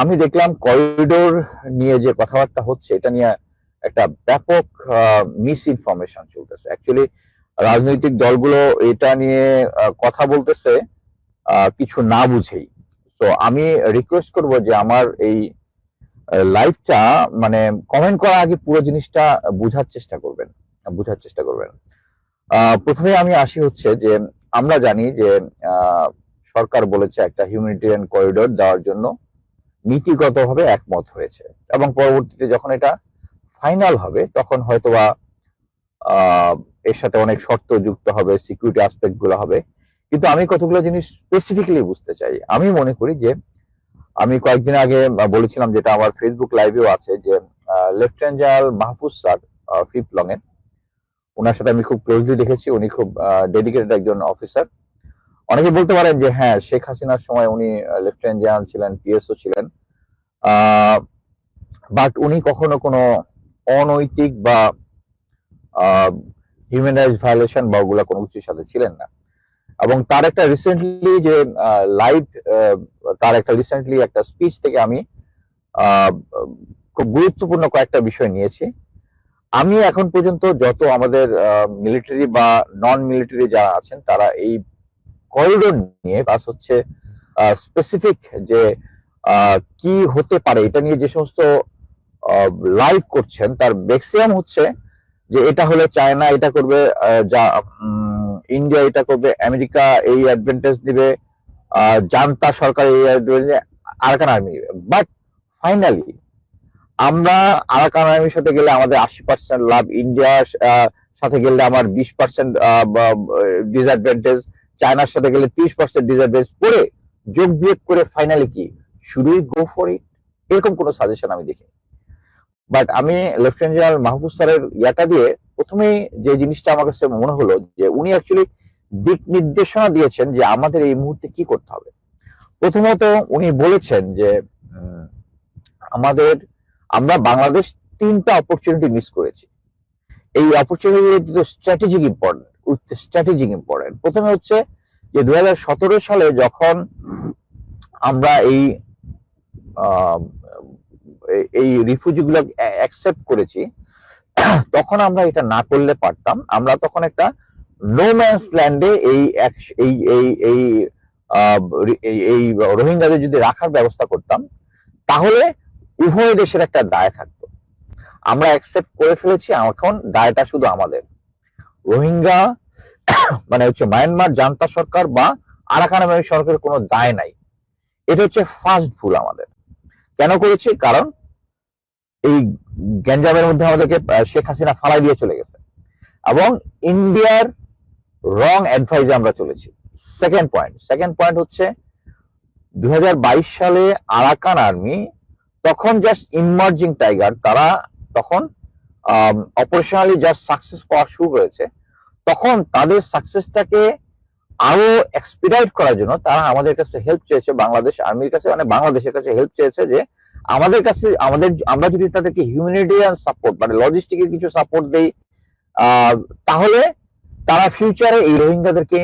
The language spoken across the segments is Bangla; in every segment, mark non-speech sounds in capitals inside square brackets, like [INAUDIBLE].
আমি দেখলাম করিডোর নিয়ে যে কথাবার্তা হচ্ছে, এটা নিয়ে একটা ব্যাপক মিস ইনফরমেশন চলতেছে। অ্যাকচুয়ালি রাজনৈতিক দলগুলো এটা নিয়ে কথা বলতেছে কিছু না বুঝেই। তো আমি রিকোয়েস্ট করব যে আমার এই লাইভটা মানে কমেন্ট করার আগে পুরো জিনিসটা বোঝার চেষ্টা করবেন। বোঝার চেষ্টা করবেন। প্রথমে আমি আসি হচ্ছে যে, আমরা জানি যে সরকার বলেছে একটা হিউম্যানিটেরিয়ান করিডোর দেওয়ার জন্য। নীতিগতভাবে একমত হয়েছে। এবং পরবর্তীতে যখন এটা ফাইনাল হবে, তখন হয়তোবা এর সাথে অনেক শর্ত যুক্ত হবে সিকিউরিটি অ্যাসপেক্টগুলো হবে। কিন্তু আমি কতগুলো জিনিস স্পেসিফিক্যালি বুঝতে চাই। আমি মনে করি যে, আমি কয়েকদিন আগে বলেছিলাম যেটা আমার ফেসবুক লাইভেও আছে যে lieutenant general Mahfuz sir fifth long এর। ওনার সাথে আমি খুব ক্লোজলি দেখেছি। উনি খুব ডেডিকেটেড একজন অফিসার অনেকে বলতে পারেন যে হ্যাঁ শেখ হাসিনার সময় উনি লেফটেন্যান্ট জেনারেল ছিলেন পিএসও ছিলেন। বাট উনি কখনো কোনো অনৈতিক বা হিউম্যান রাইটস ভায়োলেশন বা ওগুলা কোনো কিছুর সাথে ছিলেন না। এবং তার একটা রিসেন্টলি যে লাইভ তার একটা রিসেন্টলি একটা স্পিচ থেকে আমি খুব গুরুত্বপূর্ণ কয়েকটা বিষয় নিয়েছি। আমি এখন পর্যন্ত যত আমাদের মিলিটারি বা নন মিলিটারি যারা আছেন, তারা এই করিডোর নিয়ে প্লাস হচ্ছে স্পেসিফিক যে কি হতে পারে? এটা নিয়ে যে সমস্ত লাইভ করছেন তার ম্যাক্সিমাম হচ্ছে যে এটা হলে চায়না এটা করবে যা ইন্ডিয়া এটা করবে আমেরিকা এই অ্যাডভান্টেজ দিবে জান্তা সরকার এই advantage, Arakan army but finally আমরা আরাকান আর্মির সাথে গেলে আমাদের আশি পার্সেন্ট লাভ ইন্ডিয়ার সাথে গেলে আমার বিশ পার্সেন্ট ডিসঅ্যাডভান্টেজ চায়নার সাথে গেলে তিরিশ পার্সেন্ট ডিসঅ্যাডভান্টেজ করে যোগ বিয়োগ করে ফাইনালি কি? শুধুই গো ফর ইট এরকম কোনো সাজেশন আমি দেখি বাট আমি লেফটেন্যান্ট জেনারেল মাহবুব স্যারের ইয়াটা দিয়ে প্রথমেই যে জিনিসটা আমার কাছে মনে হলো যে উনি অ্যাকচুয়ালি দিক নির্দেশনা দিয়েছেন যে আমাদের এই মুহূর্তে কি করতে হবে। প্রথমত উনি বলেছেন যে আমাদের, আমরা বাংলাদেশ তিনটা অপরচুনিটি মিস করেছি। এই opportunity strategic important strategic important প্রথমে হচ্ছে যে দু হাজার সতেরো সালে যখন আমরা এই এই- এই রিফিউজি গুলো অ্যাকসেপ্ট করেছি। তখন আমরা এটা না করলে পারতাম। আমরা তখন একটা নোম্যান্স ল্যান্ডে এই এই এই, এই- এই রোহিঙ্গাদের যদি রাখার ব্যবস্থা করতাম, তাহলে উভয় দেশের একটা দায় থাকতো। আমরা অ্যাকসেপ্ট করে ফেলেছি, এখন দায়টা শুধু আমাদের। রোহিঙ্গা মানে হচ্ছে মায়ানমার জান্তা সরকার বা আরাকান সরকারের কোনো দায় নাই। এটা হচ্ছে ফার্স্ট ভুল আমাদের। কেন করেছি? কারণ এই গ্যাঞ্জামের মধ্যে আমাদেরকে শেখ হাসিনা ফালাই দিয়ে চলে গেছে। এবং ইন্ডিয়ার রং অ্যাডভাইজে আমরা চলেছি। সেকেন্ড পয়েন্ট সেকেন্ড পয়েন্ট হচ্ছে দু হাজার বাইশ সালে আরাকান আর্মি তখন জাস্ট ইমার্জিং টাইগার তারা তখন অপারেশনালি জাস্ট সাকসেস পাওয়া শুরু করেছে। তখন তাদের সাকসেসটাকে আরও এক্সপিরাইট করার জন্য তারা আমাদের কাছে হেল্প চেয়েছে, বাংলাদেশ আর্মির কাছে মানে বাংলাদেশের কাছে হেল্প চেয়েছে যে আমাদের কাছে, আমাদের আমরা যদি তাদেরকে হিউম্যানিটেরিয়ান সাপোর্ট মানে লজিস্টিকের কিছু সাপোর্ট দেই তাহলে তারা ফিউচারে এই রোহিঙ্গাদেরকে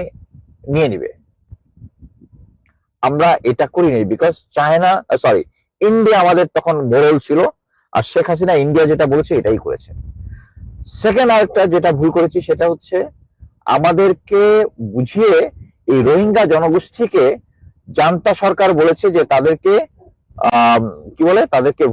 নিয়ে নিবে। আমরা এটা করিনি বিকজ চায়না সরি ইন্ডিয়া আমাদের তখন মোড়ল ছিল আর শেখ হাসিনা ইন্ডিয়া যেটা বলেছে এটাই করেছে। সেকেন্ড আরেকটা যেটা ভুল করেছি সেটা হচ্ছে আমাদেরকে বুঝিয়ে এই রোহিঙ্গা জনগোষ্ঠীকে জান্তা সরকার বলেছে যে তাদেরকে কি বলে, তাদেরকে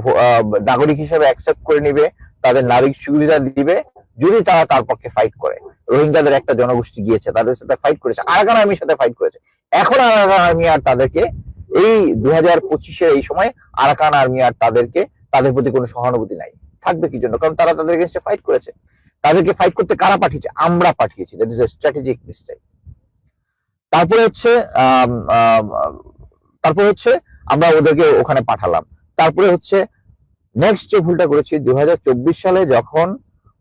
নাগরিক হিসেবে অ্যাকসেপ্ট করে নিবে, তাদের নাগরিক সুবিধা দিবে, যদি তারা তার পক্ষে ফাইট করে। রোহিঙ্গাদের একটা জনগোষ্ঠী গিয়েছে, তাদের সাথে ফাইট করেছে, আরাকান আর্মির সাথে ফাইট করেছে। এখন আরাকান আর্মি আর তাদেরকে, এই দুই হাজার পঁচিশের এই সময় আরাকান আর্মি আর তাদেরকে, তাদের প্রতি কোনো সহানুভূতি নাই। থাকবে কি জন্য? কারণ তারা তাদের এগেন্সে ফাইট করেছে। তাদেরকে ফাইট করতে কারা পাঠিয়েছে? আমরা পাঠিয়েছি। That is a strategic mistake তারপরে হচ্ছে তারপরে হচ্ছে আমরা ওদেরকে ওখানে পাঠালাম। তারপরে হচ্ছে নেক্সট যে ভুলটা করেছি দুই সালে যখন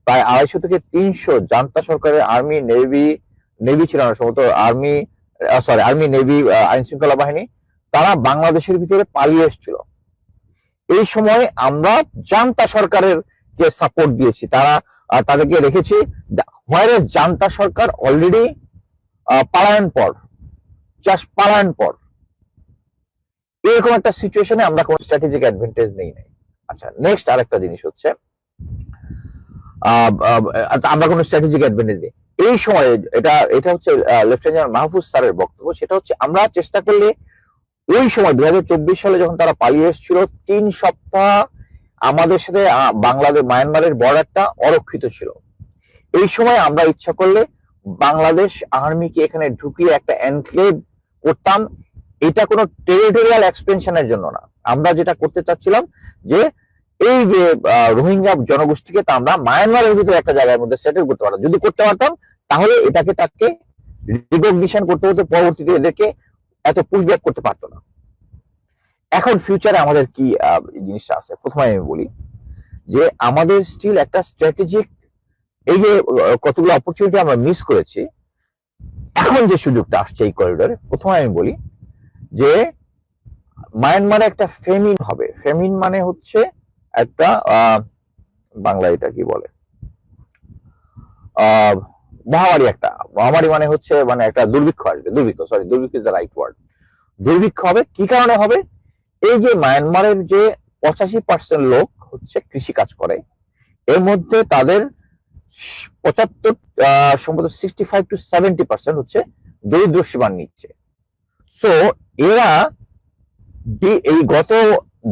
প্রায় আড়াইশো থেকে তিনশো জান্তা সরকারের আর্মি নেভি নেভি ছিল না, সম্ভবত আর্মি সরি আর্মি নেভি আইন শৃঙ্খলা বাহিনী, তারা বাংলাদেশের ভিতরে পালিয়ে এসেছিল। এই সময় আমরা জান্তা সরকারের কে সাপোর্ট দিয়েছি। তারা তাদেরকে রেখেছি। হোয়ার জান্তা সরকার অলরেডি পালায়ন পর জাস্ট পালায়ন পর। এরকম একটা সিচুয়েশনে আমরা কোনো স্ট্র্যাটেজিক অ্যাডভান্টেজ নেই নাই। আচ্ছা নেক্সট আরেকটা জিনিস হচ্ছে আমরা কোনো স্ট্র্যাটেজিক অ্যাডভান্টেজ নেই। এই সময়ে এটা এটা হচ্ছে লেফটেন্যান্ট মাহফুজ স্যারের বক্তব্য। সেটা হচ্ছে আমরা চেষ্টা করলে ওই সময় দু হাজার চব্বিশ সালে যখন তারা পালিয়ে এসেছিল, তিন সপ্তাহ আমাদের সাথে বাংলাদেশ, মায়ানমারের বর্ডারটা অরক্ষিত ছিল। এই সময় আমরা ইচ্ছা করলে বাংলাদেশ আর্মিকে এখানে ঢুকিয়ে একটা এনক্লেভ করতাম। এটা কোনো টেরিটোরিয়াল এক্সপেনশনের জন্য না। আমরা যেটা করতে চাচ্ছিলাম যে, এই যে রোহিঙ্গা জনগোষ্ঠীকে তা আমরা মায়ানমারের ভিতরে একটা জায়গার মধ্যে সেটেল করতে পারতাম। যদি করতে পারতাম, তাহলে এটাকে তাকে রিকগনিশন করতে হতো, পরবর্তীতে এদেরকে এত পুশব্যাক করতে পারতো না। এখন ফিউচারে আমাদের কি জিনিসটা আছে? প্রথমে আমি বলি যে, আমাদের স্টিল একটা স্ট্র্যাটেজিক এই যে কতগুলো অপরচুনিটি আমরা মিস করেছি, এখন যে সুযোগটা আসছে এই করিডোরে প্রথমে আমি বলি যে মায়ানমারে একটা ফেমিন হবে। ফেমিন মানে হচ্ছে একটা বাংলা এটা কি বলে? মহামারী একটা। মহামারী মানে হচ্ছে মানে একটা দুর্ভিক্ষ আসবে। দুর্ভিক্ষ সরি দুর্ভিক্ষ ইজ দ্য রাইট ওয়ার্ড দুর্ভিক্ষ হবে। কি কারণে হবে? এই যে মায়ানমারের যে পঁচাশি পার্সেন্ট লোক হচ্ছে কৃষি কাজ করে, এর মধ্যে তাদের পঁচাত্তর সম্ভবত sixty five to seventy percent হচ্ছে দরিদ্র সীমার নিচ্ছে। সো এরা এই গত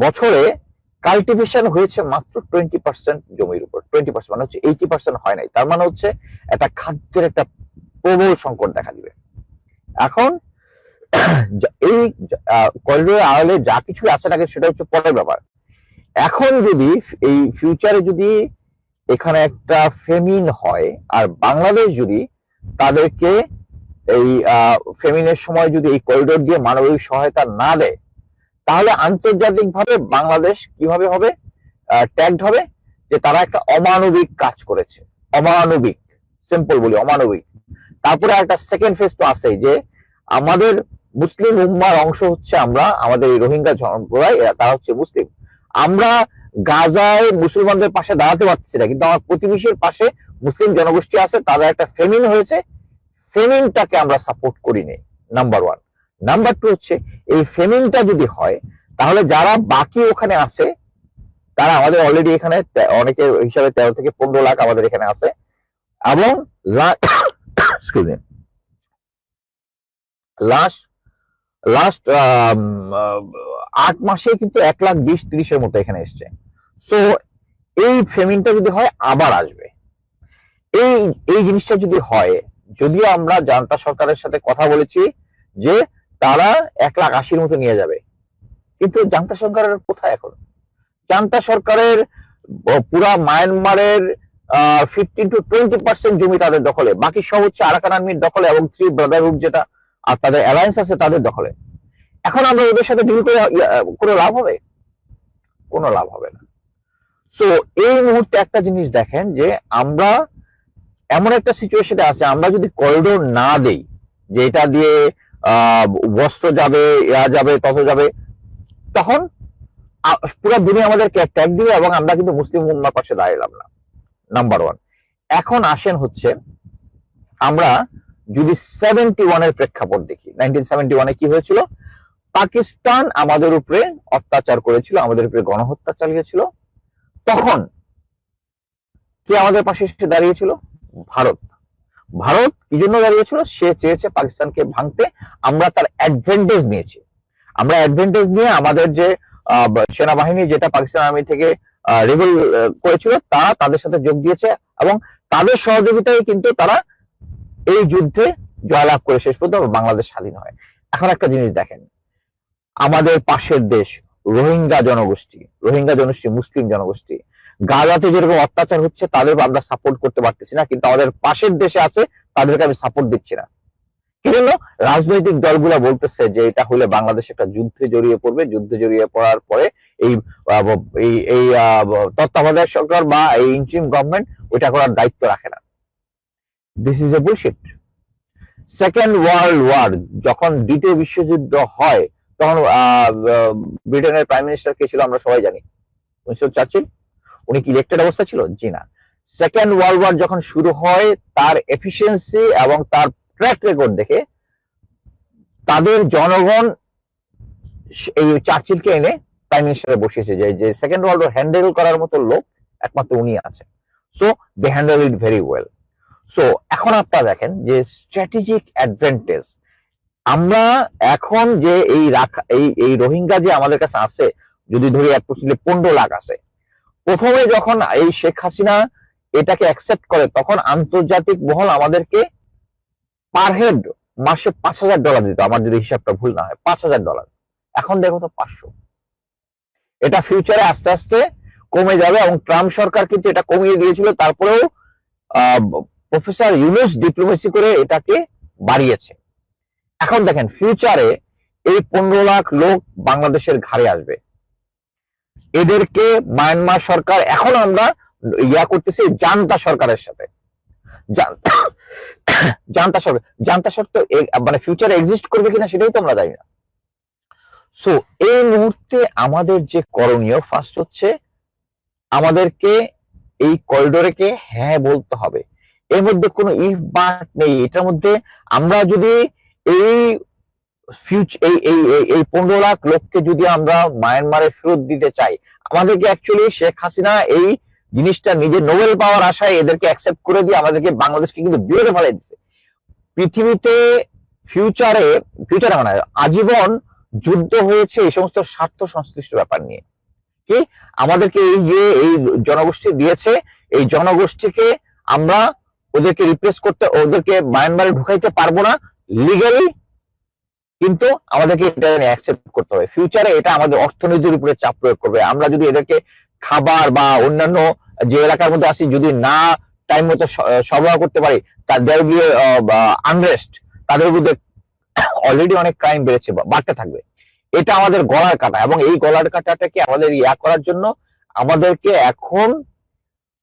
বছরে কাল্টিভেশন হয়েছে মাত্র টোয়েন্টি পার্সেন্ট জমির উপর টোয়েন্টি পার্সেন্ট মানে হচ্ছে এইটি পার্সেন্ট হয় নাই। তার মানে হচ্ছে একটা খাদ্যের একটা প্রবল সংকট দেখা দিবে। এখন এই করিডোরের আড়ালে যা কিছু আছে নাকি সেটা হচ্ছে পরের ব্যাপার। এখন যদি এই ফিউচারে যদি এখানে একটা ফেমিন হয়, আর বাংলাদেশ যদি তাদেরকে এই ফেমিনের সময় যদি এই করিডোর দিয়ে মানবিক সহায়তা না দেয়, তাহলে আন্তর্জাতিকভাবে বাংলাদেশ কীভাবে হবে? ট্যাগড হবে যে তারা একটা অমানবিক কাজ করেছে। অমানবিক সিম্পল বলি, অমানবিক। তারপরে একটা সেকেন্ড ফেজ তো আছেই যে আমাদের মুসলিম উম্মার অংশ হচ্ছে আমরা, আমাদের এই রোহিঙ্গা সম্প্রদায়, এরা- তারা হচ্ছে মুসলিম। আমরা গাজায় মুসলমানদের পাশে দাঁড়াতে পারছি না, কিন্তু আমার প্রতিবেশীর পাশে মুসলিম জনগোষ্ঠী আছে তারা একটা ফেমিন হয়েছে। ফেমিনটাকে আমরা সাপোর্ট করিনি নাম্বার ওয়ান নাম্বার টু হচ্ছে, এই ফেমিনটা যদি হয়, তাহলে যারা বাকি ওখানে আছে, তারা আমাদের অলরেডি এখানে অনেকের হিসাবে তেরো থেকে পনেরো লাখ আমাদের এখানে আছে, এবং লাস্ট [COUGHS] লাস্ট আট মাসে কিন্তু এক লাখ বিশ ত্রিশের মতো এখানে এসছে। সো এই ফেমিনটা যদি হয়, আবার আসবে। এই এই জিনিসটা যদি হয়, যদিও আমরা জান্তা সরকারের সাথে কথা বলেছি যে তারা এক লাখ আশির মতো নিয়ে যাবে। কিন্তু জান্তা সরকারের কোথায় এখন? জান্তা সরকারের পুরা মায়ানমারের ফিফটিন টু টোয়েন্টি পার্সেন্ট জমি তাদের দখলে। বাকি সব হচ্ছে আরাকান আর্মির দখলে এবং থ্রি ব্রাদারহুড যেটা আর তাদের অ্যালায়েন্স আছে তাদের দখলে। এখন আমরা ওদের সাথে ডিল করে কোনো লাভ হবে? কোনো লাভ হবে না। সো এই মুহূর্তে একটা জিনিস দেখেন যে আমরা এমন একটা সিচুয়েশনে আছে, আমরা যদি করিডোর না দেই, যে এটা দিয়ে বস্ত্র যাবে, ইয়া যাবে তত যাবে, তখন পুরো দুনিয়া আমাদেরকে ট্যাগ দিবে এবং আমরা কিন্তু মুসলিম উম্মার পাশে দাঁড়ালাম না। নাম্বার ওয়ান এখন আসেন হচ্ছে, আমরা যদি সেভেন্টি ওয়ানের প্রেক্ষাপট দেখি নাইনটিন সেভেন্টি ওয়ানে কি হয়েছিল? পাকিস্তান আমাদের উপরে অত্যাচার করেছিল, আমাদের উপরে গণহত্যা চালিয়েছিল। তখন কে আমাদের পাশে এসে দাঁড়িয়েছিল? ভারত। ভারত কি জন্য দাঁড়িয়েছিল? সে চেয়েছে পাকিস্তানকে ভাঙতে। আমরা তার অ্যাডভান্টেজ নিয়েছি। আমরা অ্যাডভান্টেজ নিয়ে আমাদের যে সেনাবাহিনী যেটা পাকিস্তান আর্মি থেকে রেবেল করেছিল তা তাদের সাথে যোগ দিয়েছে এবং তাদের সহযোগিতায় কিন্তু তারা এই যুদ্ধে জয়লাভ করে শেষ পর্যন্ত বাংলাদেশ স্বাধীন হয়। এখন একটা জিনিস দেখেন, আমাদের পাশের দেশ রোহিঙ্গা জনগোষ্ঠী রোহিঙ্গা জনগোষ্ঠী, মুসলিম জনগোষ্ঠী, গাজাতে যেরকম অত্যাচার হচ্ছে তাদের আমরা সাপোর্ট করতে পারতেছি না, কিন্তু আমাদের পাশের দেশে আছে, তাদেরকে আমি সাপোর্ট দিচ্ছি না। কি রাজনৈতিক দলগুলা বলতেছে যে এটা হলে বাংলাদেশ একটা যুদ্ধে জড়িয়ে পড়বে, যুদ্ধে জড়িয়ে পড়ার পরে এই এই তত্ত্বাবধায়ক সরকার বা এই ইন্টারিম গভর্নমেন্ট ওইটা করার দায়িত্ব রাখে না। This is a bullshit second world war যখন দ্বিতীয় বিশ্বযুদ্ধ হয়, তখন ব্রিটেনের প্রাইম মিনিস্টার কে ছিল আমরা সবাই জানি। উনিশশো চার্চিল উনি কি ইলেক্টেড অবস্থা ছিল? জি না। সেকেন্ড ওয়ার্ল্ড ওয়ার যখন শুরু হয়, তার এফিসিয়েন্সি এবং তার ট্র্যাক রেকর্ড দেখে, তাদের জনগণ এই চার্চিলকে এনে প্রাইম মিনিস্টারে বসিয়েছে যে যে সেকেন্ড ওয়ার্ল্ড ওয়ার হ্যান্ডেল করার মতো লোক একমাত্র উনি আছে। So they handle it very well so এখন আপনারা দেখেন যে স্ট্র্যাটেজিক অ্যাডভান্টেজ আমরা এখন যে এই রাখা, এই এই রোহিঙ্গা যে আমাদের কাছে আছে, যদি ধরি অ্যাপ্রক্সিমেটলি পনেরো লাখ আছে, প্রথমে যখন এই শেখ হাসিনা এটাকে অ্যাকসেপ্ট করে, তখন আন্তর্জাতিক মহল আমাদেরকে পার হেড মাসে পাঁচ হাজার ডলার দিত। আমার যদি হিসাবটা ভুল না হয়, পাঁচ হাজার ডলার এখন দেখো তো পাঁচশো। এটা ফিউচারে আস্তে আস্তে কমে যাবে এবং ট্রাম্প সরকার কিন্তু এটা কমিয়ে দিয়েছিল, তারপরেও প্রফেসর ইউনুস ডিপ্লোমেসি করে এটাকে বাড়িয়েছে। এখন দেখেন ফিউচারে এই পনেরো লাখ লোক বাংলাদেশের ঘাড়ে আসবে। এদেরকে মায়ানমার সরকার, এখন আমরা ইয়া করতেছি জান্তা সরকারের সাথে। জান- জান্তা সরকার জান্তা এ- মানে ফিউচারে এক্সিস্ট করবে কিনা সেটাই তো আমরা জানি না। সো এই মুহূর্তে আমাদের যে করণীয় ফার্স্ট হচ্ছে আমাদেরকে এই করিডোরকে হ্যাঁ বলতে হবে। এর মধ্যে কোনো ইফ বাট নেই। এটার মধ্যে আমরা যদি এই ফিউচার এই এই, এই- পনেরো লাখ লোককে যদি আমরা মায়ানমারে ফেরত দিতে চাই, আমাদেরকে অ্যাকচুয়ালি শেখ হাসিনা এই জিনিসটা নিজে নোবেল পাওয়ার আশায় এদেরকে অ্যাকসেপ্ট করে দিয়ে আমাদেরকে বাংলাদেশকে কিন্তু বিরোধে ফেলাই দিচ্ছে পৃথিবীতে ফিউচারে ফিউচারে মানে আজীবন যুদ্ধ হয়েছে এই সমস্ত স্বার্থ সংশ্লিষ্ট ব্যাপার নিয়ে। কি? আমাদেরকে এই যে এই জনগোষ্ঠী দিয়েছে, এই জনগোষ্ঠীকে আমরা ওদেরকে রিপ্লেস করতে, ওদেরকে মায়ানমারে ঢুকাইতে পারব না লিগালি কিন্তু আমাদেরকে এটা অ্যাকসেপ্ট করতে হবে। ফিউচারে এটা আমাদের অর্থনীতির উপরে চাপ প্রয়োগ করবে। আমরা যদি এদেরকে খাবার বা অন্যান্য যে এলাকার মধ্যে আসি যদি না টাইম মতো সরবরাহ করতে পারি তাদের গিয়ে আনরেস্ট তাদের বিরুদ্ধে অলরেডি অনেক ক্রাইম বেড়েছে বাড়তে থাকবে। এটা আমাদের গলার কাটা এবং এই গলার কাটাটাকে আমাদের ইয়া করার জন্য আমাদেরকে এখন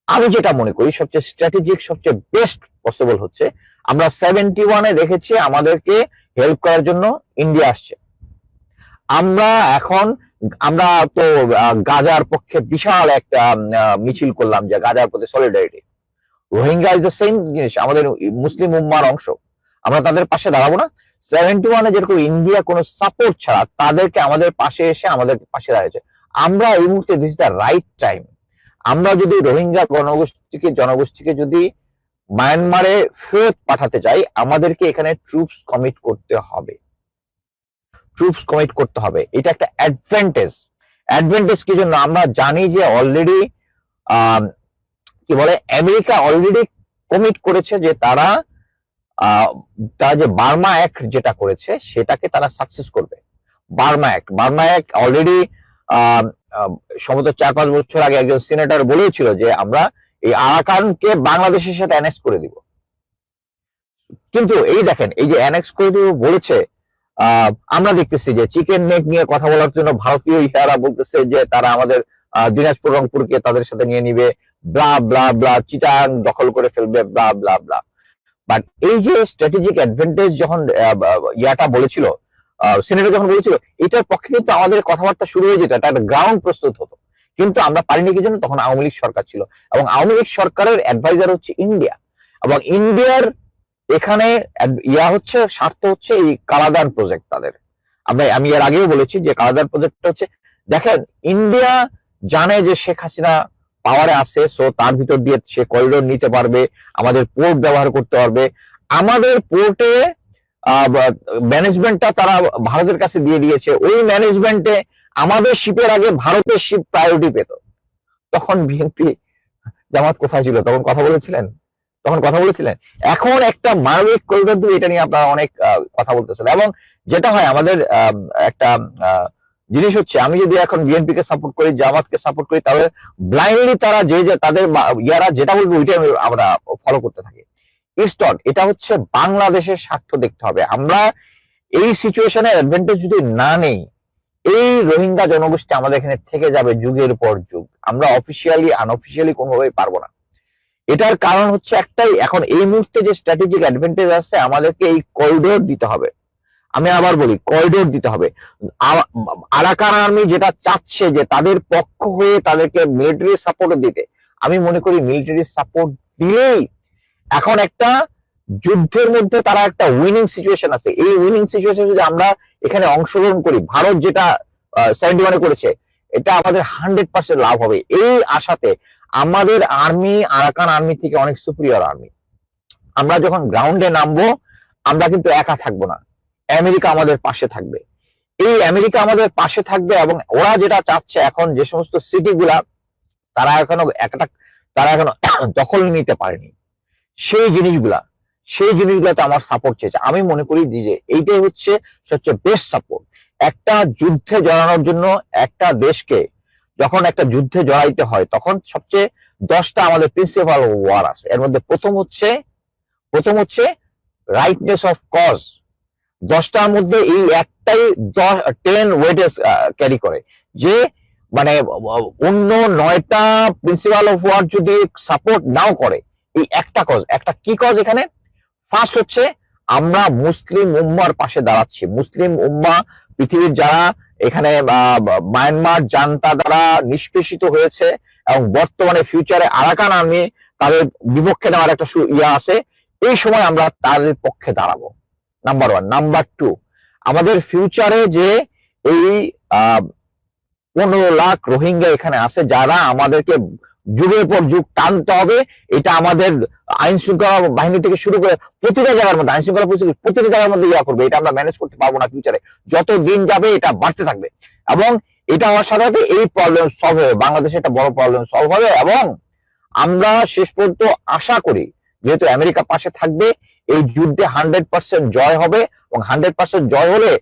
আমি যেটা মনে করি, সবচেয়ে স্ট্র্যাটেজিক সবচেয়ে বেস্ট পসিবল হচ্ছে, আমরা সেভেন্টি ওয়ানে দেখেছি আমাদেরকে হেল্প করার জন্য ইন্ডিয়া আসছে। আমরা এখন, আমরা তো গাজার পক্ষে বিশাল একটা মিছিল করলাম যে গাজার প্রতি solidarity Rohingya is the same জিনিস, আমাদের মুসলিম উম্মার অংশ। আমরা তাদের পাশে দাঁড়াবো না। সেভেন্টি ওয়ানে যেরকম ইন্ডিয়া কোনো সাপোর্ট ছাড়া তাদেরকে আমাদের পাশে এসে আমাদের পাশে দাঁড়িয়েছে। আমরা এই মুহূর্তে দিস দ্য রাইট টাইম আমরা যদি রোহিঙ্গা গণগোষ্ঠীকে, জনগোষ্ঠীকে যদি মায়ানমারে ফেরত পাঠাতে চাই, আমাদেরকে এখানে ট্রুপস কমিট করতে হবে। ট্রুপস কমিট করতে হবে। এটা একটা অ্যাডভান্টেজ অ্যাডভান্টেজ কি জন্য? আমরা জানি যে অলরেডি কি বলে, আমেরিকা অলরেডি কমিট করেছে যে তারা তারা যে বার্মা অ্যাক্ট যেটা করেছে, সেটাকে তারা সাকসেস করবে। Burma act Burma act already সম্ভবত চার পাঁচ বছর আগে একজন সিনেটর বলেছিল যে আমরা এই আরাকানকে বাংলাদেশের সাথে অ্যানেক্স করে দিব। কিন্তু এই দেখেন, এই যে অ্যানেক্স করে দিব বলেছে আমরা দেখতেছি যে চিকেন নেক নিয়ে কথা বলার জন্য ভারতীয় ইহারা বলতেছে যে তারা আমাদের দিনাজপুর, রংপুরকে তাদের সাথে নিয়ে নিবে ব্লা ব্লা ব্লা চিটাং দখল করে ফেলবে ব্লা ব্লা ব্লা বাট এই যে স্ট্র্যাটেজিক অ্যাডভান্টেজ যখন ইয়াটা বলেছিল সিনেটর যখন বলেছিল, এটার পক্ষে কিন্তু আমাদের কথাবার্তা শুরু হয়ে যেত একটা গ্রাউন্ড প্রস্তুত হতো। কিন্তু আমরা পারিনি কি জন্য? তখন আওয়ামী লীগ সরকার ছিল। এবং আওয়ামী লীগ সরকারের অ্যাডভাইজার হচ্ছে ইন্ডিয়া। এবং ইন্ডিয়ার এখানে ইয়া হচ্ছে, স্বার্থ হচ্ছে এই কালাদান প্রজেক্ট তাদের। আমরা, আমি এর আগেও বলেছি যে কালাদান প্রজেক্টটা হচ্ছে, দেখেন, ইন্ডিয়া জানে যে শেখ হাসিনা পাওয়ারে আছে সো তার ভিতর দিয়ে সে করিডোর নিতে পারবে, আমাদের পোর্ট ব্যবহার করতে পারবে। আমাদের পোর্টে ম্যানেজমেন্টটা তারা ভারতের কাছে দিয়ে দিয়েছে। ওই ম্যানেজমেন্টে আমাদের শিপের আগে ভারতের শিপ প্রায়োরিটি পেত। তখন বিএনপি জামাত কোথায় ছিল? তখন কথা বলেছিলেন? তখন কথা বলেছিলেন? এখন একটা মানবিক করিডোর দিয়ে এটা নিয়ে আপনারা অনেক কথা বলতেছেন। এবং যেটা হয়, আমাদের একটা জিনিস হচ্ছে, আমি যদি এখন বিএনপি কে সাপোর্ট করি, জামাতকে সাপোর্ট করি, তাহলে ব্লাইন্ডলি তারা যে যে, তাদের ইয়ারা যেটা বলবে, ওইটাই আমরা ফলো করতে থাকি। ইস্টট এটা হচ্ছে বাংলাদেশের স্বার্থ দেখতে হবে। আমরা এই সিচুয়েশনের অ্যাডভান্টেজ যদি না নেই, এই রোহিঙ্গা জনগোষ্ঠী আমাদের এখানে থেকে যাবে যুগের পর যুগ। আমরা অফিসিয়ালি আনঅফিসিয়ালি কোনোভাবেই পারব না। এটার কারণ হচ্ছে একটাই, এখন এই মুহূর্তে যে স্ট্র্যাটেজিক অ্যাডভান্টেজ আছে, আমাদেরকে এই করিডোর দিতে হবে। আমি আবার বলি করিডোর দিতে হবে। আরাকান আর্মি যেটা চাচ্ছে যে তাদের পক্ষ হয়ে তাদেরকে মিলিটারি সাপোর্ট দিতে, আমি মনে করি মিলিটারি সাপোর্ট দিলেই এখন একটা যুদ্ধের মধ্যে তারা একটা উইনিং সিচুয়েশন আছে। এই উইনিং সিচুয়েশন যদি আমরা এখানে অংশগ্রহণ করি, ভারত যেটা সেভেন্টি ওয়ানে করেছে, এটা আমাদের হান্ড্রেড পার্সেন্ট লাভ হবে। এই আশাতে আমাদের আর্মি আরাকান আর্মি থেকে অনেক সুপ্রিয়র আর্মি আমরা যখন গ্রাউন্ডে নামবো, আমরা কিন্তু একা থাকব না। আমেরিকা আমাদের পাশে থাকবে। এই আমেরিকা আমাদের পাশে থাকবে এবং ওরা যেটা চাচ্ছে এখন যে সমস্ত সিটি গুলা, তারা এখনও একটা, তারা এখনও [COUGHS] দখল নিতে পারেনি। সেই জিনিসগুলা, সেই জিনিসগুলাতে আমার সাপোর্ট চেয়েছে। আমি মনে করি যে এইটাই হচ্ছে সবচেয়ে বেস্ট সাপোর্ট একটা যুদ্ধে জড়ানোর জন্য একটা দেশকে যখন একটা যুদ্ধে জড়াইতে হয়, তখন সবচেয়ে দশটা আমাদের প্রিন্সিপাল ওয়ার আছে। এর মধ্যে প্রথম হচ্ছে প্রথম হচ্ছে রাইটনেস অফ কজ দশটার মধ্যে এই একটাই দশ টেন ওয়েটেস ক্যারি করে। যে মানে অন্য নয়টা প্রিন্সিপাল অফ ওয়ার যদি সাপোর্ট নাও করে এই একটা কজ একটা কি কজ এখানে? ফার্স্ট হচ্ছে আমরা মুসলিম উম্মার পাশে দাঁড়াচ্ছি। মুসলিম উম্মা পৃথিবীর যারা এখানে মায়ানমার জান্তা দ্বারা নিষ্পেষিত হয়েছে এবং বর্তমানে ফিউচারে আরাকান আর্মি তাদের বিপক্ষে নেওয়ার একটা ইয়া আছে এই সময় আমরা তাদের পক্ষে দাঁড়াবো। নাম্বার ওয়ান নাম্বার টু আমাদের ফিউচারে যে এই আহ, পনেরো লাখ রোহিঙ্গা এখানে আছে যারা আমাদেরকে যুগের পর যুগ টানতে হবে। এটা আমাদের আইন শৃঙ্খলা বাহিনী থেকে শুরু করে প্রতিটা জায়গার মধ্যে আইন শৃঙ্খলা পরিস্থিতি প্রতিটা জায়গার মধ্যে ইয়া করবে। এটা আমরা ম্যানেজ করতে পারব না ফিউচারে যত দিন যাবে এটা বাড়তে থাকবে। এবং এটা হওয়ার সাথে সাথে এই প্রবলেম সলভ হবে। বাংলাদেশে একটা বড় প্রবলেম সলভ হবে। এবং আমরা শেষ পর্যন্ত আশা করি, যেহেতু আমেরিকা পাশে থাকবে, এই যুদ্ধে হান্ড্রেড পার্সেন্ট জয় হবে। এবং হান্ড্রেড পার্সেন্ট জয় হলে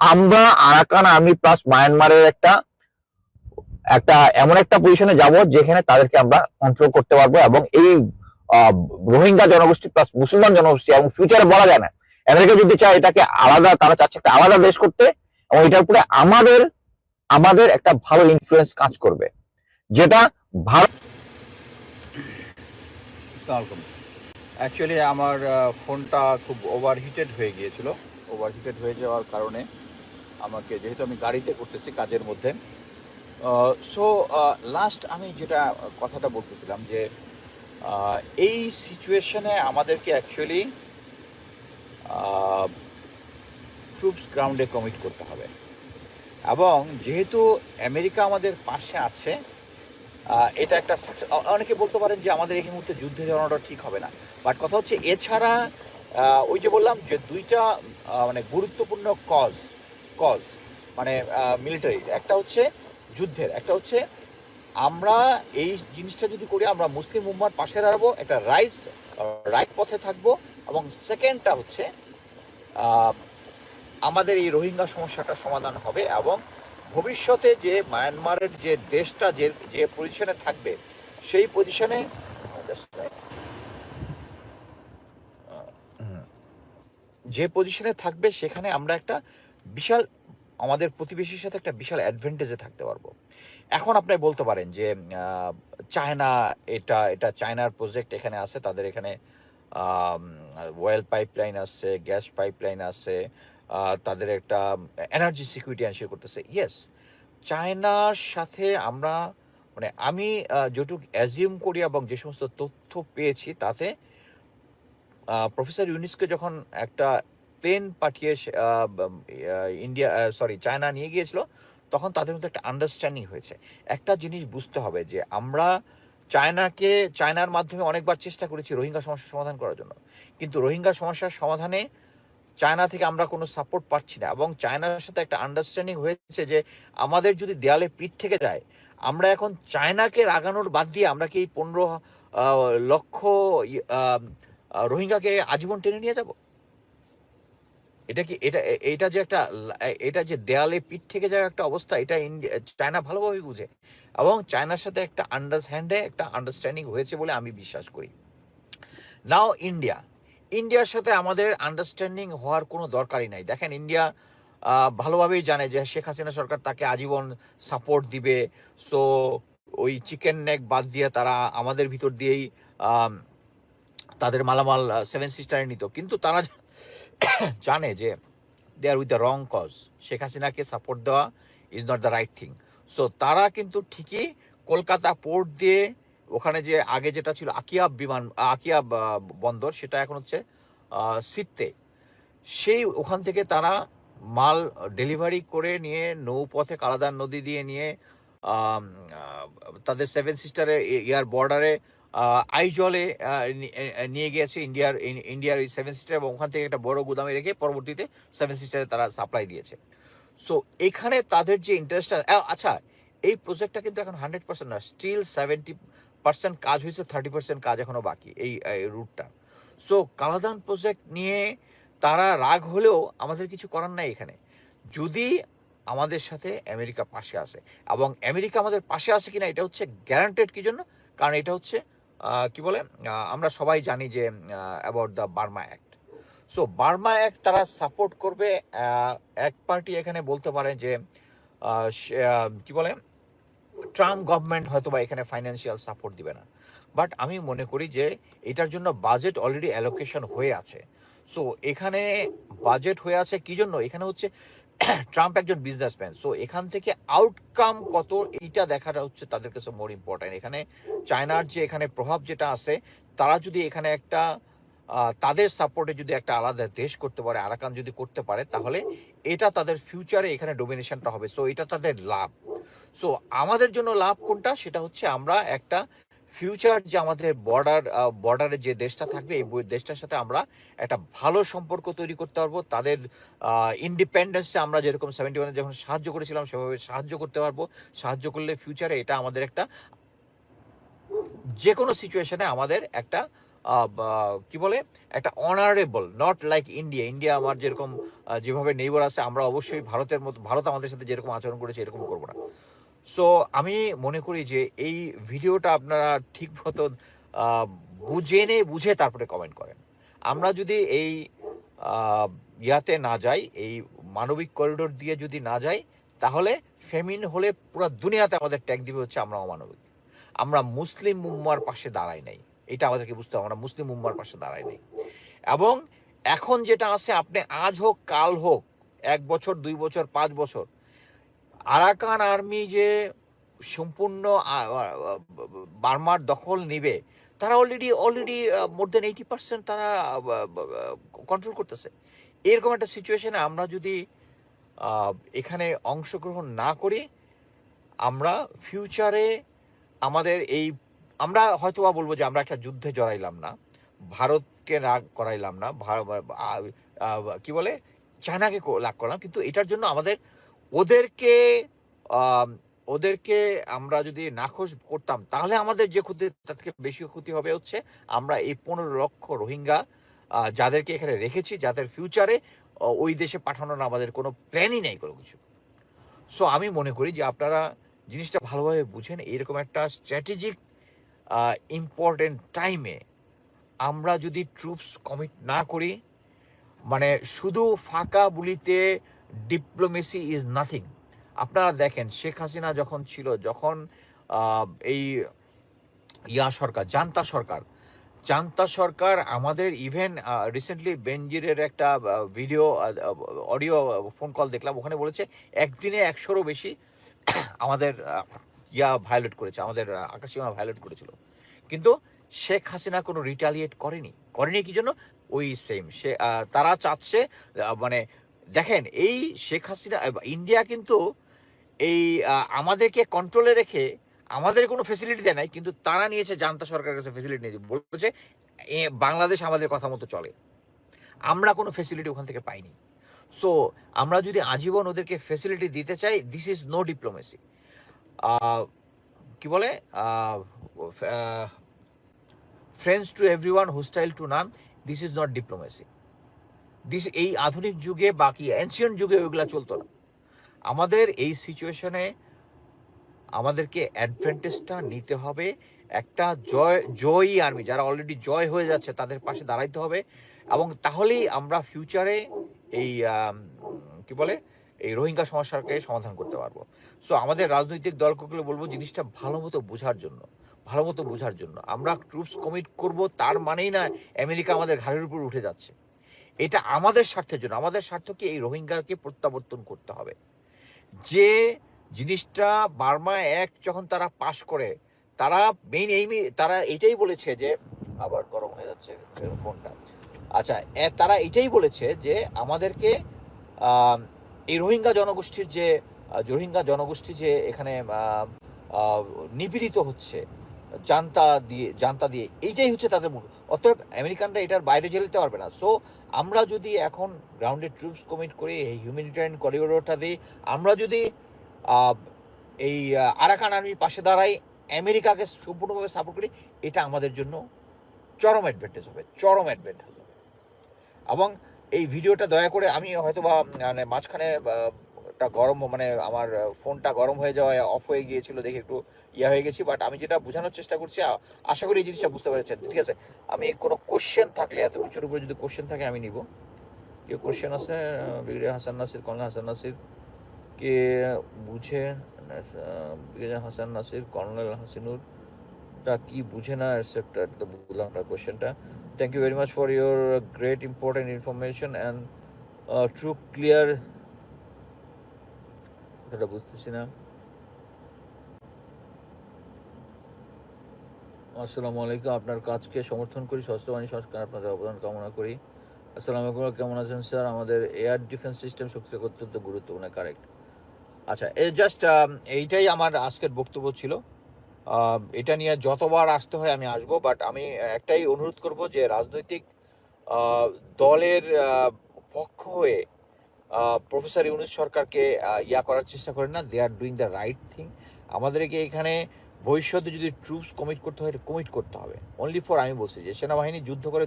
আমরা আরাকান আর্মি প্লাস মায়ানমারের একটা একটা, এমন একটা পজিশনে যাব যেখানে তাদেরকে আমরা কন্ট্রোল করতে পারব এবং এই রোহিঙ্গা জনগোষ্ঠী প্লাস মুসলমান জনগোষ্ঠী এবং ফিউচারে বলা যায় না। আমেরিকা যদি চায় এটাকে আলাদা, তারা চাচ্ছে একটা আলাদা দেশ করতে এবং এটার উপরে আমাদের আমাদের একটা ভালো ইনফ্লুয়েন্স কাজ করবে। যেটা ভারত অ্যাকচুয়ালি আমার ফোনটা খুব ওভারহিটেড হয়ে গিয়েছিল। ওভারহিটেড হয়ে যাওয়ার কারণে আমাকে, যেহেতু আমি গাড়িতে করতেছি কাজের মধ্যে সো লাস্ট আমি যেটা কথাটা বলতেছিলাম যে এই সিচুয়েশনে আমাদেরকে অ্যাকচুয়ালি ট্রুপস গ্রাউন্ডে কমিট করতে হবে। এবং যেহেতু আমেরিকা আমাদের পাশে আছে এটা একটা অনেকে বলতে পারেন যে আমাদের এই মুহূর্তে যুদ্ধে জড়ানোটা ঠিক হবে না। বাট কথা হচ্ছে এছাড়া ওই যে বললাম যে দুইটা মানে গুরুত্বপূর্ণ কজ কজ মানে মিলিটারি একটা হচ্ছে যুদ্ধের। একটা হচ্ছে, আমরা এই জিনিসটা যদি করি, আমরা মুসলিম উম্মার পাশে দাঁড়াবো, একটা রাইস রাইট পথে থাকব, এবং সেকেন্ডটা হচ্ছে আমাদের এই রোহিঙ্গা সমস্যাটা সমাধান হবে এবং ভবিষ্যতে যে মায়ানমারের যে দেশটা, যে যে পজিশনে থাকবে, সেই পজিশনে যে পজিশনে থাকবে, সেখানে আমরা একটা বিশাল আমাদের প্রতিবেশীর সাথে একটা বিশাল অ্যাডভান্টেজে থাকতে পারব। এখন আপনি বলতে পারেন যে চায়না এটা এটা চায়নার প্রজেক্ট এখানে আছে, তাদের এখানে ওয়েল পাইপলাইন আছে গ্যাস পাইপলাইন আছে তাদের একটা এনার্জি সিকিউরিটি এনশিওর করতেছে। ইয়েস চায়নার সাথে আমরা মানে আমি যেটুক অ্যাজিউম করি এবং যে সমস্ত তথ্য পেয়েছি, তাতে প্রফেসর ইউনিসকে যখন একটা প্লেন পাঠিয়ে ইন্ডিয়া সরি চায়না নিয়ে গিয়েছিল, তখন তাদের মধ্যে একটা আন্ডারস্ট্যান্ডিং হয়েছে। একটা জিনিস বুঝতে হবে যে আমরা চায়নাকে, চায়নার মাধ্যমে অনেকবার চেষ্টা করেছি রোহিঙ্গা সমস্যার সমাধান করার জন্য। কিন্তু রোহিঙ্গা সমস্যার সমাধানে চায়না থেকে আমরা কোনো সাপোর্ট পাচ্ছি না এবং চায়নার সাথে একটা আন্ডারস্ট্যান্ডিং হয়েছে যে আমাদের যদি দেয়ালে পিঠ থেকে যায়, আমরা এখন চায়নাকে রাগানোর বাদ দিয়ে আমরা কি এই পনেরো লক্ষ রোহিঙ্গাকে আজীবন টেনে নিয়ে যাব? এটা কি, এটা এটা যে একটা এটা যে দেয়ালে পিঠ থেকে যাওয়া একটা অবস্থা, এটা ইন্ডিয়া চায়না ভালোভাবে বুঝে। এবং চায়নার সাথে একটা আন্ডারস্ট্যান্ডে একটা আন্ডারস্ট্যান্ডিং হয়েছে বলে আমি বিশ্বাস করি। নাও ইন্ডিয়া ইন্ডিয়ার সাথে আমাদের আন্ডারস্ট্যান্ডিং হওয়ার কোনো দরকারই নাই। দেখেন ইন্ডিয়া ভালোভাবেই জানে যে শেখ হাসিনা সরকার তাকে আজীবন সাপোর্ট দিবে। সো ওই চিকেন নেক বাদ দিয়ে তারা আমাদের ভিতর দিয়েই তাদের মালামাল সেভেন সিস্টারে নিত। কিন্তু তারা [COUGHS] জানে যে they are with the wrong cause Sheikh হাসিনাকে সাপোর্ট দেওয়া is not the right thing so তারা কিন্তু ঠিকই কলকাতা পোর্ট দিয়ে ওখানে যে আগে যেটা ছিল আকিয়া বিমান, আকিয়া বা- বন্দর, সেটা এখন হচ্ছে সিত্তে সেই ওখান থেকে তারা মাল ডেলিভারি করে নিয়ে নৌপথে কালাদান নদী দিয়ে নিয়ে তাদের সেভেন সিস্টারে ইয়ার বর্ডারে আইজলে নিয়ে গিয়েছে ইন্ডিয়ার ইন্ডিয়ার এই সেভেন সিস্টার এবং ওখান থেকে একটা বড় গুদামে রেখে পরবর্তীতে সেভেন সিস্টারে তারা সাপ্লাই দিয়েছে। সো এখানে তাদের যে ইন্টারেস্টটা আচ্ছা এই প্রজেক্টটা কিন্তু এখন হান্ড্রেড পার্সেন্ট না স্টিল সেভেন্টি পার্সেন্ট কাজ হয়েছে থার্টি পার্সেন্ট কাজ এখনও বাকি এই রুটটা সো কালাদান প্রজেক্ট নিয়ে তারা রাগ হলেও আমাদের কিছু করার নাই এখানে। যদি আমাদের সাথে আমেরিকা পাশে আসে এবং আমেরিকা আমাদের পাশে আসে কিনা এটা হচ্ছে গ্যারান্টেড কি জন্য? কারণ এটা হচ্ছে কি বলে? আমরা সবাই জানি যে about the Burma act so Burma act তারা সাপোর্ট করবে এক পার্টি এখানে বলতে পারে যে কি বলে? ট্রাম্প গভর্নমেন্ট হয়তো বা এখানে ফাইন্যান্সিয়াল সাপোর্ট দিবে না। বাট আমি মনে করি যে, এটার জন্য বাজেট অলরেডি অ্যালোকেশন হয়ে আছে। সো এখানে বাজেট হয়ে আছে কি জন্য? এখানে হচ্ছে [COUGHS] ট্রাম্প একজন বিজনেসম্যান সো এখান থেকে আউটকাম কত এইটা দেখাটা হচ্ছে তাদের কাছে মোর ইম্পর্টেন্ট এখানে চায়নার যে এখানে প্রভাব যেটা আছে, তারা যদি এখানে একটা তাদের সাপোর্টে যদি একটা আলাদা দেশ করতে পারে, আরাকান যদি করতে পারে, তাহলে এটা তাদের ফিউচারে এখানে ডোমিনেশনটা হবে। সো এটা তাদের লাভ। সো আমাদের জন্য লাভ কোনটা? সেটা হচ্ছে আমরা একটা ফিউচার যে আমাদের বর্ডার বর্ডারে যে দেশটা থাকবে, এই দেশটার সাথে আমরা একটা ভালো সম্পর্ক তৈরি করতে পারব। তাদের ইন্ডিপেন্ডেন্সে আমরা যেরকম সেভেন্টি ওয়ানে যখন সাহায্য করেছিলাম, সেভাবে সাহায্য করতে পারব। সাহায্য করলে ফিউচারে এটা আমাদের একটা যে কোনো সিচুয়েশনে আমাদের একটা কি বলে? একটা honourable not like India India আমার যেরকম যেভাবে নেইবার আছে, আমরা অবশ্যই ভারতের মতো ভারত আমাদের সাথে যেরকম আচরণ করেছে, এরকম করব না। সো আমি মনে করি যে এই ভিডিওটা আপনারা ঠিক মতো বুঝে নে, বুঝে তারপরে কমেন্ট করেন। আমরা যদি এই ইয়াতে না যাই, এই মানবিক করিডোর দিয়ে যদি না যাই, তাহলে ফেমিন হলে পুরো দুনিয়াতে আমাদের ট্যাগ দিবে হচ্ছে আমরা অমানবিক। আমরা মুসলিম উম্মার পাশে দাঁড়াই নাই। এটা আমাদেরকে বুঝতে হবে, আমরা মুসলিম উম্মার পাশে দাঁড়াই নাই। এবং এখন যেটা আছে, আপনি আজ হোক, কাল হোক, এক বছর, দুই বছর, পাঁচ বছর আরাকান আর্মি যে সম্পূর্ণ বার্মার দখল নিবে, তারা already already more than eighty percent তারা কন্ট্রোল করতেছে। এরকম একটা সিচুয়েশনে আমরা যদি এখানে অংশগ্রহণ না করি, আমরা ফিউচারে আমাদের এই, আমরা হয়তোবা বলব যে আমরা একটা যুদ্ধে জড়াইলাম না, ভারতকে রাগ করাইলাম না কি বলে, চায়নাকে লাগ করলাম, কিন্তু এটার জন্য আমাদের ওদেরকে ওদেরকে আমরা যদি নাখোশ করতাম, তাহলে আমাদের যে ক্ষতি তার থেকে বেশি ক্ষতি হবে হচ্ছে আমরা এই পনেরো লক্ষ রোহিঙ্গা যাদেরকে এখানে রেখেছি, যাদের ফিউচারে ওই দেশে পাঠানোর আমাদের কোনো প্ল্যানই নেই কোনো কিছু। সো আমি মনে করি যে আপনারা জিনিসটা ভালোভাবে বুঝেন, এরকম একটা স্ট্র্যাটেজিক ইম্পর্টেন্ট টাইমে আমরা যদি ট্রুপস কমিট না করি মানে শুধু ফাঁকা বলিতে ডিপ্লোমেসি ইজ নাথিং আপনারা দেখেন শেখ হাসিনা যখন ছিল যখন এই ইয়া সরকার জান্তা সরকার জান্তা সরকার আমাদের ইভেন রিসেন্টলি বেনজিরের একটা ভিডিও অডিও ফোন কল দেখলাম ওখানে বলেছে একদিনে একশোরও বেশি [CLEARS THROAT] আমাদের ইয়া ভায়োলেট করেছে আমাদের আহ, আকাশসীমা ভায়োলেট করেছিল। কিন্তু শেখ হাসিনা কোনো রিটালিয়েট করেনি। করেনি কি জন্য? ওই সেম সে তারা চাচ্ছে মানে দেখেন, এই শেখ হাসিনা ইন্ডিয়া কিন্তু এই আমাদেরকে কন্ট্রোলে রেখে আমাদের কোনো ফেসিলিটি দেয় নাই, কিন্তু তারা নিয়েছে জান্তা সরকারের কাছে ফেসিলিটি নিয়েছে। বলছে বাংলাদেশ আমাদের কথা মতো চলে। আমরা কোনো ফেসিলিটি ওখান থেকে পাইনি। সো আমরা যদি আজীবন ওদেরকে ফেসিলিটি দিতে চাই দিস ইজ নো ডিপ্লোমেসি কি বলে? Friends to every one hostile to none this is not diplomacy this এই আধুনিক যুগে বাকি অ্যান্সিয়ন যুগে ওইগুলো চলতো না। আমাদের এই সিচুয়েশনে আমাদেরকে অ্যাডভান্টেজটা নিতে হবে, একটা জয়, জয়ী আর্মি যারা অলরেডি জয় হয়ে যাচ্ছে তাদের পাশে দাঁড়াইতে হবে এবং তাহলেই আমরা ফিউচারে এই কি বলে, এই রোহিঙ্গা সমস্যাকে সমাধান করতে পারব। সো আমাদের রাজনৈতিক দলগুলো বলব জিনিসটা ভালো মতো বোঝার জন্য, ভালো মতো বোঝার জন্য। আমরা ট্রুপস কমিট করব, তার মানেই না আমেরিকা আমাদের ঘাড়ের উপর উঠে যাচ্ছে। এটা আমাদের স্বার্থের জন্য, আমাদের স্বার্থকে এই রোহিঙ্গাকে প্রত্যাবর্তন করতে হবে। যে জিনিসটা বার্মা অ্যাক্ট যখন তারা পাশ করে, তারা মেইন এই তারা এটাই বলেছে যে, আবার গরম হয়ে যাচ্ছে ফোনটা। আচ্ছা তারা এটাই বলেছে যে আমাদেরকে এই রোহিঙ্গা জনগোষ্ঠীর যে রোহিঙ্গা জনগোষ্ঠী যে এখানে নিপীড়িত হচ্ছে, জান্তা দিয়ে জান্তা দিয়ে, এইটাই হচ্ছে তাদের মূল। অতএব আমেরিকানরা এটার বাইরে যেতে পারবে না। সো আমরা যদি এখন গ্রাউন্ডেড ট্রুপস কমিট করে, এই হিউম্যানিটারিয়ান করিডোরটা দিই আমরা যদি এই আরাকান আর্মির পাশে দাঁড়াই, আমেরিকাকে সম্পূর্ণভাবে সাপোর্ট করি, এটা আমাদের জন্য চরম অ্যাডভান্টেজ হবে, চরম অ্যাডভান্টেজ হবে। এবং এই ভিডিওটা দয়া করে আমি হয়তো বা মানে মাঝখানে একটা গরম মানে আমার ফোনটা গরম হয়ে যাওয়ায় অফ হয়ে গিয়েছিল দেখে একটু ইয়ে হয়ে গেছি। বাট আমি যেটা বোঝানোর চেষ্টা করছি আশা করি এই জিনিসটা বুঝতে পেরেছেন। ঠিক আছে? আমি কোনো কোশ্চেন থাকলে, এত কিছুর উপরে যদি কোশ্চেন থাকে, আমি নিব। কেউ কোশ্চেন আছে? Brigadier Hasan Nasir colonel Hasan Nasir? কে বুঝে ব্রিগেডিয়ার হাসান নাসির কর্নেল হাসিনুর? টা কি বুঝে না এটসেট্রা তো বুঝলাম আপনার কোশ্চেনটা thank you very much for your great important information and true clear কথাটা বুঝতেছি না আসসালামু আলাইকুম, আপনার কাজকে সমর্থন করি স্বাস্থ্য বাণী সংস্কার আপনাদের অবদান কামনা করি। আসসালামু আলাইকুম, কেমন আছেন স্যার? আমাদের এয়ার ডিফেন্স সিস্টেম শক্তিশালী করতে অত্যন্ত গুরুত্বপূর্ণ, কারেক্ট। আচ্ছা এ জাস্ট এইটাই আমার আজকের বক্তব্য ছিল। এটা নিয়ে যতবার আসতে হয় আমি আসব, বাট আমি একটাই অনুরোধ করব যে রাজনৈতিক দলের পক্ষ হয়ে প্রফেসর ইউনুস সরকারকে ইয়া করার চেষ্টা করেন না। They are doing the right thing আমাদেরকে এখানে ভবিষ্যতে যদি ট্রুপস কমিট করতে হয় কমিট করতে হবে। অনলি ফর আমি বলছি যে, সেনাবাহিনী যুদ্ধ করে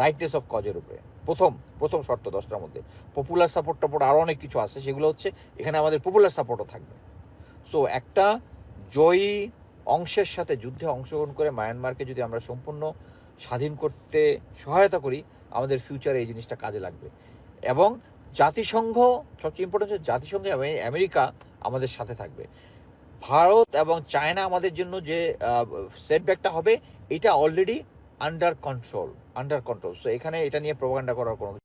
রাইটনেস অফ কজের উপরে। প্রথম প্রথম শর্ত দশটার মধ্যে। পপুলার সাপোর্ট টাপোর্ট আরও অনেক কিছু আছে, সেগুলো হচ্ছে এখানে আমাদের পপুলার সাপোর্টও থাকবে। সো একটা জয়ী অংশের সাথে যুদ্ধে অংশগ্রহণ করে মায়ানমারকে যদি আমরা সম্পূর্ণ স্বাধীন করতে সহায়তা করি, আমাদের ফিউচারে এই জিনিসটা কাজে লাগবে। এবং জাতিসংঘ, সবচেয়ে ইম্পর্টেন্ট হচ্ছে জাতিসংঘে আমে- আমেরিকা আমাদের সাথে থাকবে। ভারত এবং চায়না আমাদের জন্য যে সেটব্যাকটা হবে, এটা already under control under control so এখানে এটা নিয়ে প্রোপাগান্ডা করার কোনো